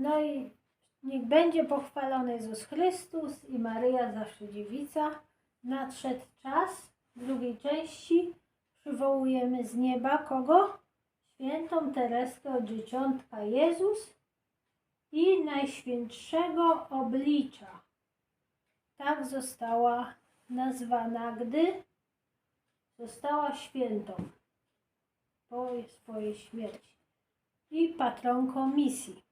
No i niech będzie pochwalony Jezus Chrystus i Maryja zawsze dziewica. Nadszedł czas drugiej części. Przywołujemy z nieba kogo? Świętą Tereskę od Dzieciątka Jezus i Najświętszego Oblicza. Tak została nazwana, gdy została świętą po swojej śmierci i patronką misji.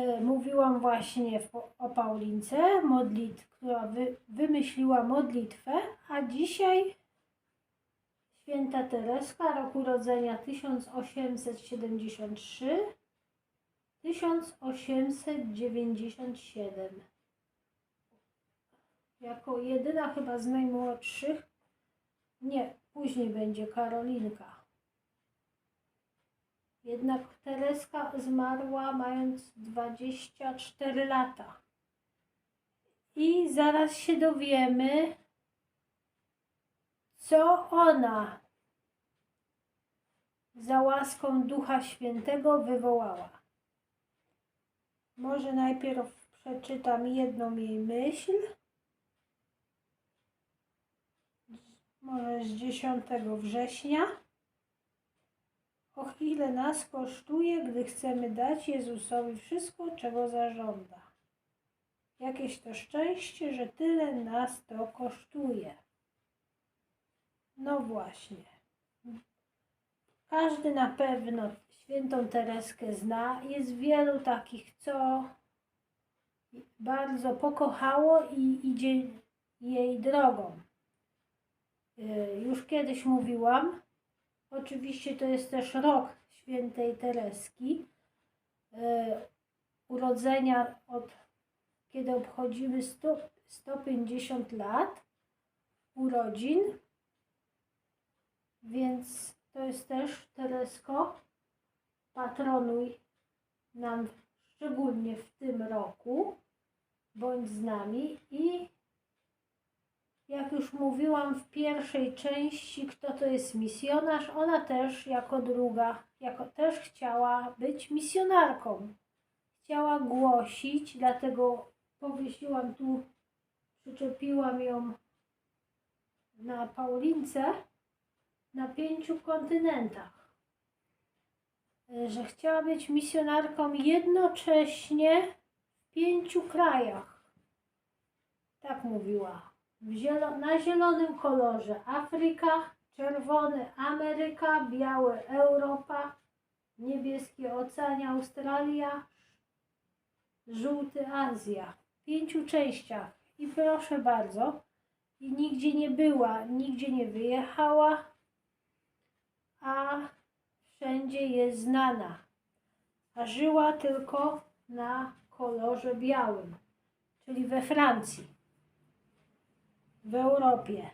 E, Mówiłam właśnie o Paulince, modlit, która wy, wymyśliła modlitwę, a dzisiaj święta Tereska, rok urodzenia 1873, 1897. Jako jedyna chyba z najmłodszych, nie, później będzie Karolinka. Jednak Tereska zmarła mając 24 lata. I zaraz się dowiemy, co ona za łaską Ducha Świętego wywołała. Może najpierw przeczytam jedną jej myśl. Może z 10 września. O ile nas kosztuje, gdy chcemy dać Jezusowi wszystko, czego zażąda. Jakieś to szczęście, że tyle nas to kosztuje. No właśnie. Każdy na pewno świętą Tereskę zna. Jest wielu takich, co bardzo pokochało i idzie jej drogą. Y, Już kiedyś mówiłam, Oczywiście to jest też rok świętej Tereski. e, Urodzenia od kiedy obchodzimy 100, 150 lat urodzin. Więc to jest też Teresko. Patronuj nam szczególnie w tym roku. Bądź z nami i jak już mówiłam w pierwszej części, kto to jest misjonarz, ona też jako druga, jako też chciała być misjonarką. Chciała głosić, dlatego powiesiłam tu, przyczepiłam ją na Paulince na pięciu kontynentach. Że chciała być misjonarką jednocześnie w pięciu krajach. Tak mówiła zielo- na zielonym kolorze Afryka, czerwony Ameryka, biały Europa, niebieski Ocean Australia, żółty Azja. W pięciu częściach. I proszę bardzo, i nigdzie nie była, nigdzie nie wyjechała, a wszędzie jest znana. A żyła tylko na kolorze białym, czyli we Francji w Europie.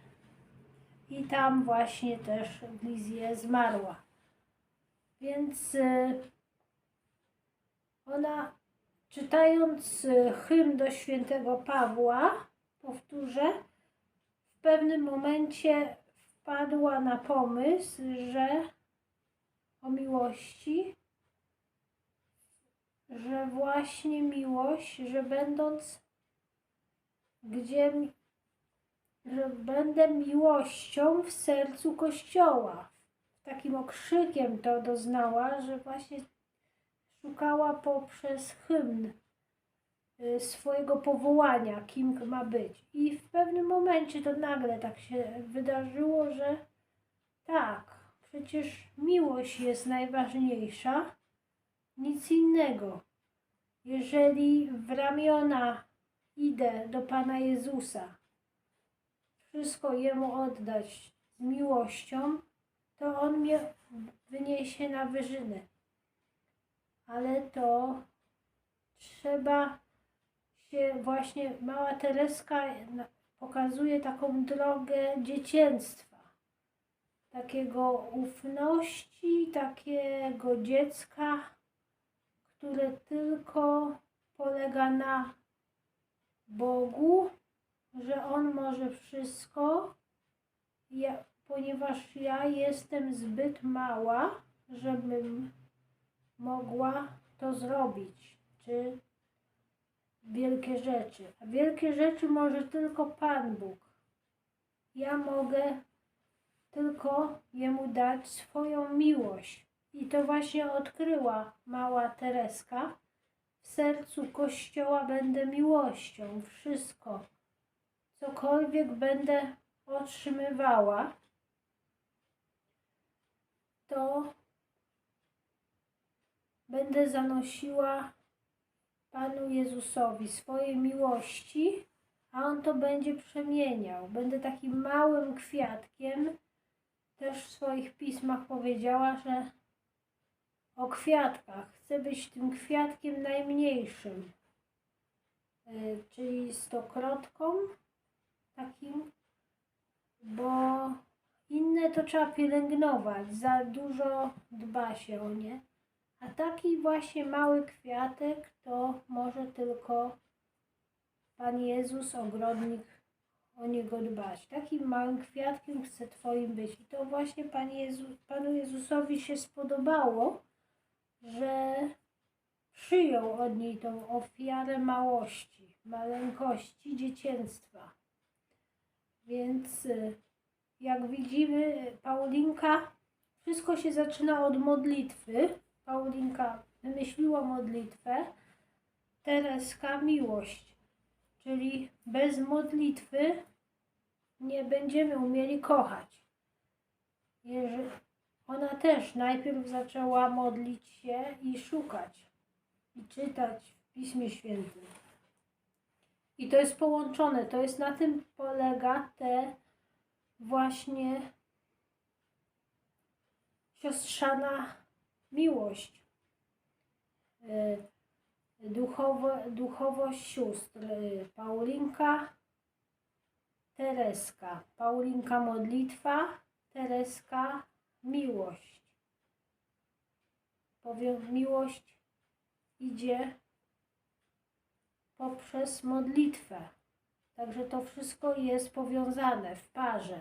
I tam właśnie też w Lizie zmarła. Więc y, ona, czytając y, hymn do świętego Pawła, powtórzę, w pewnym momencie wpadła na pomysł, że o miłości, że właśnie miłość, że będąc gdzie będę miłością w sercu Kościoła. Takim okrzykiem to doznała, że właśnie szukała poprzez hymn y, swojego powołania, kim ma być. I w pewnym momencie to nagle tak się wydarzyło, że tak, przecież miłość jest najważniejsza, nic innego. Jeżeli w ramiona idę do Pana Jezusa, wszystko Jemu oddać z miłością, to On mnie wyniesie na wyżyny. Ale to trzeba się właśnie, mała Tereska pokazuje taką drogę dziecięctwa, takiego ufności, takiego dziecka, które tylko polega na Bogu, że On może wszystko, ja, ponieważ ja jestem zbyt mała, żebym mogła to zrobić, czy wielkie rzeczy. A wielkie rzeczy może tylko Pan Bóg. Ja mogę tylko Jemu dać swoją miłość. I to właśnie odkryła mała Tereska. W sercu Kościoła będę miłością. Wszystko, cokolwiek będę otrzymywała, to będę zanosiła Panu Jezusowi swojej miłości, a On to będzie przemieniał. Będę takim małym kwiatkiem. Też w swoich pismach powiedziała, że o kwiatkach. Chcę być tym kwiatkiem najmniejszym, Y, czyli stokrotką takim, bo inne to trzeba pielęgnować, za dużo dba się o nie. A taki właśnie mały kwiatek to może tylko Pan Jezus, ogrodnik, o niego dbać. Takim małym kwiatkiem chcę Twoim być. I to właśnie Pan Jezu, Panu Jezusowi się spodobało, że przyjął od niej tą ofiarę małości, maleńkości, dzieciństwa. Więc y, jak widzimy, Paulinka, wszystko się zaczyna od modlitwy. Paulinka wymyśliła modlitwę, Tereska miłość. Czyli bez modlitwy nie będziemy umieli kochać. Jeżeli ona też najpierw zaczęła modlić się i szukać i czytać w Piśmie Świętym. I to jest połączone, to jest na tym polega te właśnie siostrzana miłość. Y, Duchowo, duchowość sióstr. y, Paulinka, Tereska. Paulinka modlitwa, Tereska miłość. Powiem, miłość idzie poprzez modlitwę. Także to wszystko jest powiązane w parze.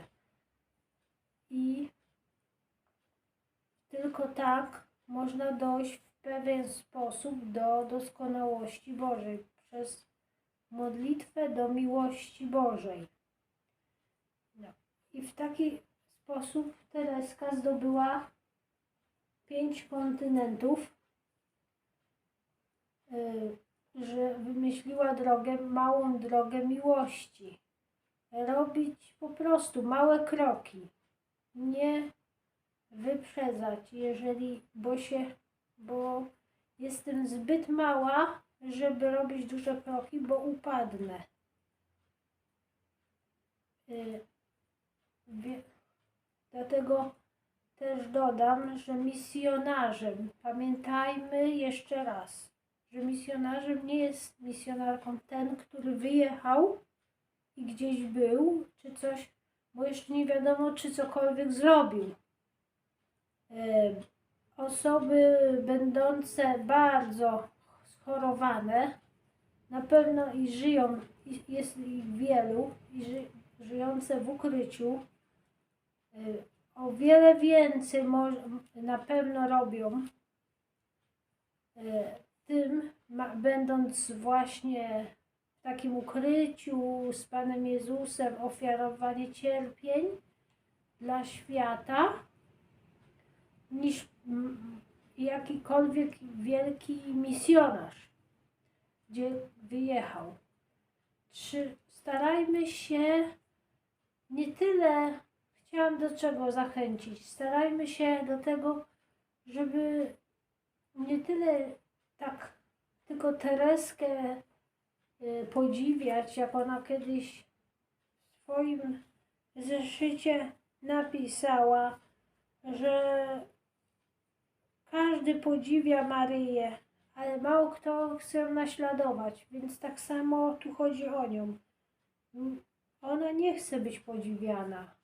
I tylko tak można dojść w pewien sposób do doskonałości Bożej przez modlitwę do miłości Bożej. No. I w taki sposób Tereska zdobyła pięć kontynentów, y, że wymyśliła drogę, małą drogę miłości. Robić po prostu małe kroki, nie wyprzedzać, jeżeli, bo się, bo jestem zbyt mała, żeby robić duże kroki, bo upadnę. Y, Dlatego też dodam, że misjonarzem, pamiętajmy jeszcze raz, że misjonarzem nie jest misjonarką ten, który wyjechał i gdzieś był, czy coś, bo jeszcze nie wiadomo, czy cokolwiek zrobił. Osoby będące bardzo schorowane, na pewno i żyją, jest ich wielu, i ży, żyjące w ukryciu, o wiele więcej mo- na pewno robią tym, będąc właśnie w takim ukryciu z Panem Jezusem, ofiarowanie cierpień dla świata, niż jakikolwiek wielki misjonarz, gdzie wyjechał. Czy starajmy się nie tyle, chciałam do czego zachęcić, starajmy się do tego, żeby nie tyle tylko Tereskę y, podziwiać, jak ona kiedyś w swoim zeszycie napisała, że każdy podziwia Maryję, ale mało kto chce ją naśladować, więc tak samo tu chodzi o nią. Ona nie chce być podziwiana,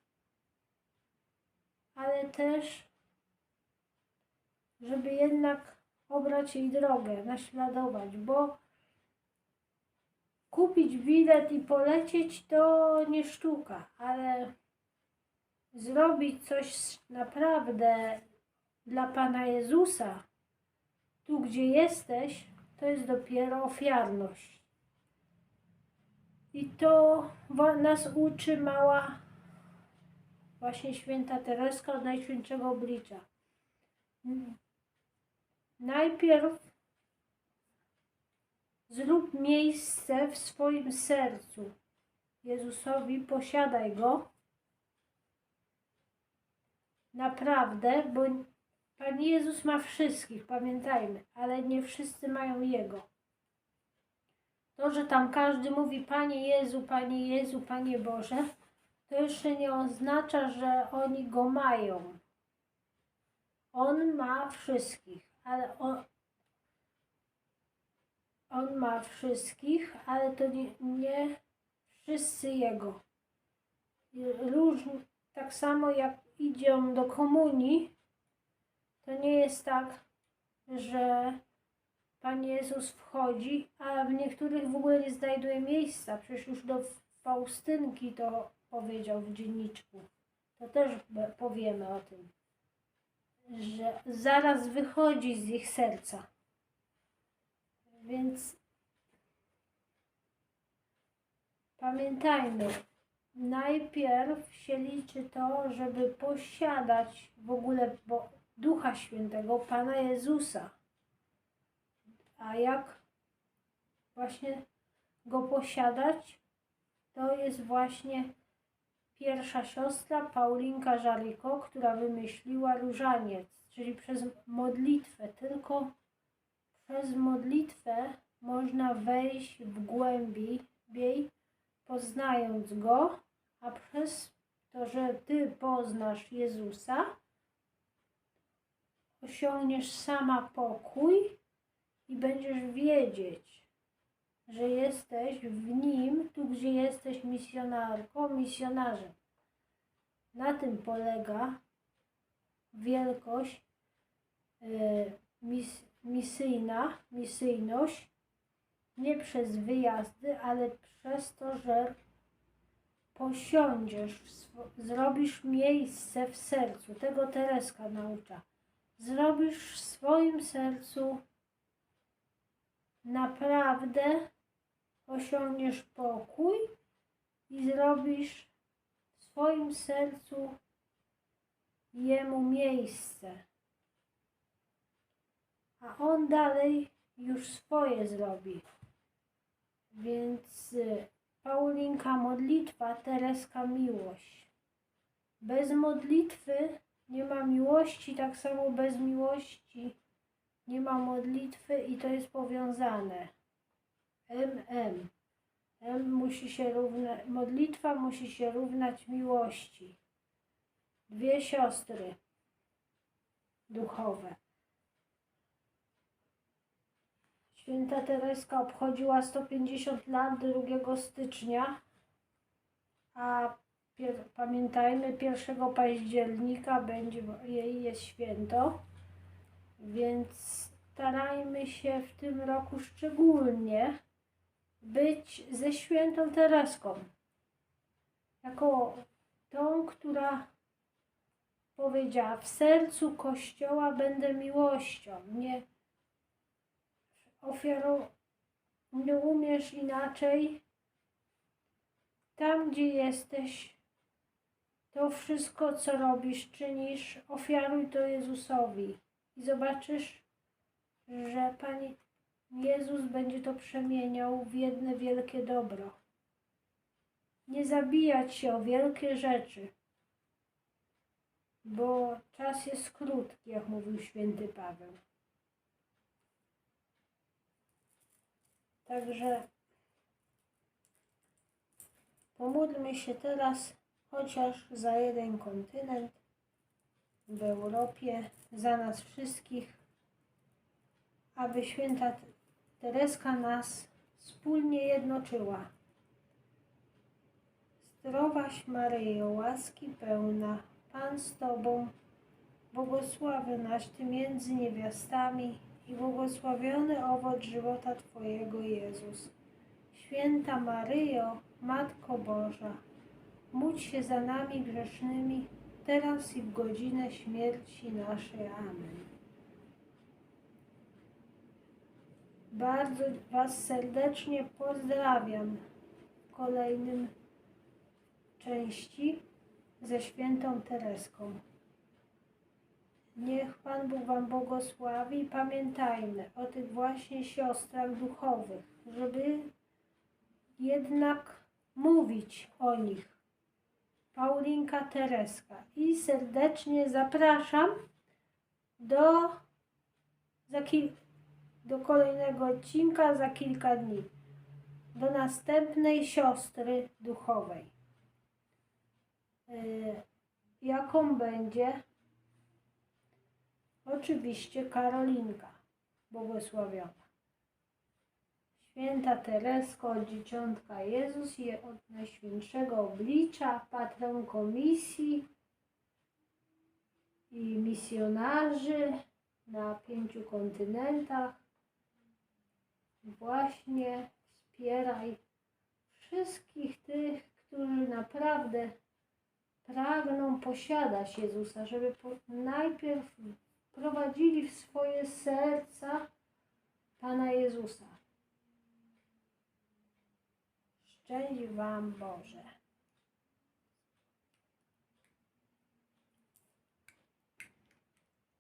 ale też, żeby jednak obrać jej drogę, naśladować, bo kupić bilet i polecieć to nie sztuka, ale zrobić coś naprawdę dla Pana Jezusa, tu gdzie jesteś, to jest dopiero ofiarność. I to nas uczy mała właśnie święta Tereska od Najświętszego Oblicza. Najpierw zrób miejsce w swoim sercu Jezusowi, posiadaj go naprawdę, bo Pan Jezus ma wszystkich, pamiętajmy, ale nie wszyscy mają Jego. To, że tam każdy mówi Panie Jezu, Panie Jezu, Panie Boże, to jeszcze nie oznacza, że oni Go mają. On ma wszystkich, ale on, on ma wszystkich, ale to nie, nie wszyscy Jego. Różni, tak samo jak idą do komunii, to nie jest tak, że Pan Jezus wchodzi, a w niektórych w ogóle nie znajduje miejsca. Przecież już do Faustynki to powiedział w dzienniczku. To też powiemy o tym, że zaraz wychodzi z ich serca. Więc pamiętajmy, najpierw się liczy to, żeby posiadać w ogóle Ducha Świętego, Pana Jezusa. A jak właśnie go posiadać, to jest właśnie pierwsza siostra Paulinka Żaryko, która wymyśliła różaniec, czyli przez modlitwę. Tylko przez modlitwę można wejść w głębiej, poznając Go, a przez to, że Ty poznasz Jezusa, osiągniesz sama pokój i będziesz wiedzieć, że jesteś w Nim, tu gdzie jesteś misjonarką, misjonarzem. Na tym polega wielkość y, mis, misyjna, misyjność, nie przez wyjazdy, ale przez to, że posiądziesz, zrobisz miejsce w sercu. Tego Tereska naucza. Zrobisz w swoim sercu naprawdę osiągniesz pokój i zrobisz w swoim sercu jemu miejsce. A on dalej już swoje zrobi. Więc y, Paulinka modlitwa, Tereska miłość. Bez modlitwy nie ma miłości, tak samo bez miłości nie ma modlitwy i to jest powiązane. MM. M musi się równać, modlitwa musi się równać miłości. Dwie siostry duchowe. Święta Tereska obchodziła 150 lat 2 stycznia, a pamiętajmy, 1 października będzie jej jest święto, więc starajmy się w tym roku szczególnie być ze świętą Tereską. Jako tą, która powiedziała, w sercu Kościoła będę miłością, nie ofiarą, nie umiesz inaczej. Tam, gdzie jesteś, to wszystko, co robisz, czynisz, ofiaruj to Jezusowi. I zobaczysz, że Pan Jezus będzie to przemieniał w jedno wielkie dobro. Nie zabijać się o wielkie rzeczy, bo czas jest krótki, jak mówił święty Paweł. Także pomódlmy się teraz chociaż za jeden kontynent w Europie, za nas wszystkich, aby święta Tereska nas wspólnie jednoczyła. Zdrowaś Maryjo, łaski pełna, Pan z Tobą, błogosławiona Ty między niewiastami i błogosławiony owoc żywota Twojego Jezus. Święta Maryjo, Matko Boża, módl się za nami grzesznymi, teraz i w godzinę śmierci naszej. Amen. Bardzo Was serdecznie pozdrawiam w kolejnym części ze świętą Tereską. Niech Pan Bóg Wam błogosławi pamiętajmy o tych właśnie siostrach duchowych, żeby jednak mówić o nich. Paulinka Tereska i serdecznie zapraszam do, za do kolejnego odcinka za kilka dni. Do następnej siostry duchowej. Yy, jaką będzie? Oczywiście Karolinka błogosławiona. Święta Teresko, Dzieciątka Jezus i od Najświętszego Oblicza, patron komisji i misjonarzy na pięciu kontynentach. Właśnie wspieraj wszystkich tych, którzy naprawdę pragną posiadać Jezusa, żeby najpierw prowadzili w swoje serca Pana Jezusa. Szczęść Wam Boże.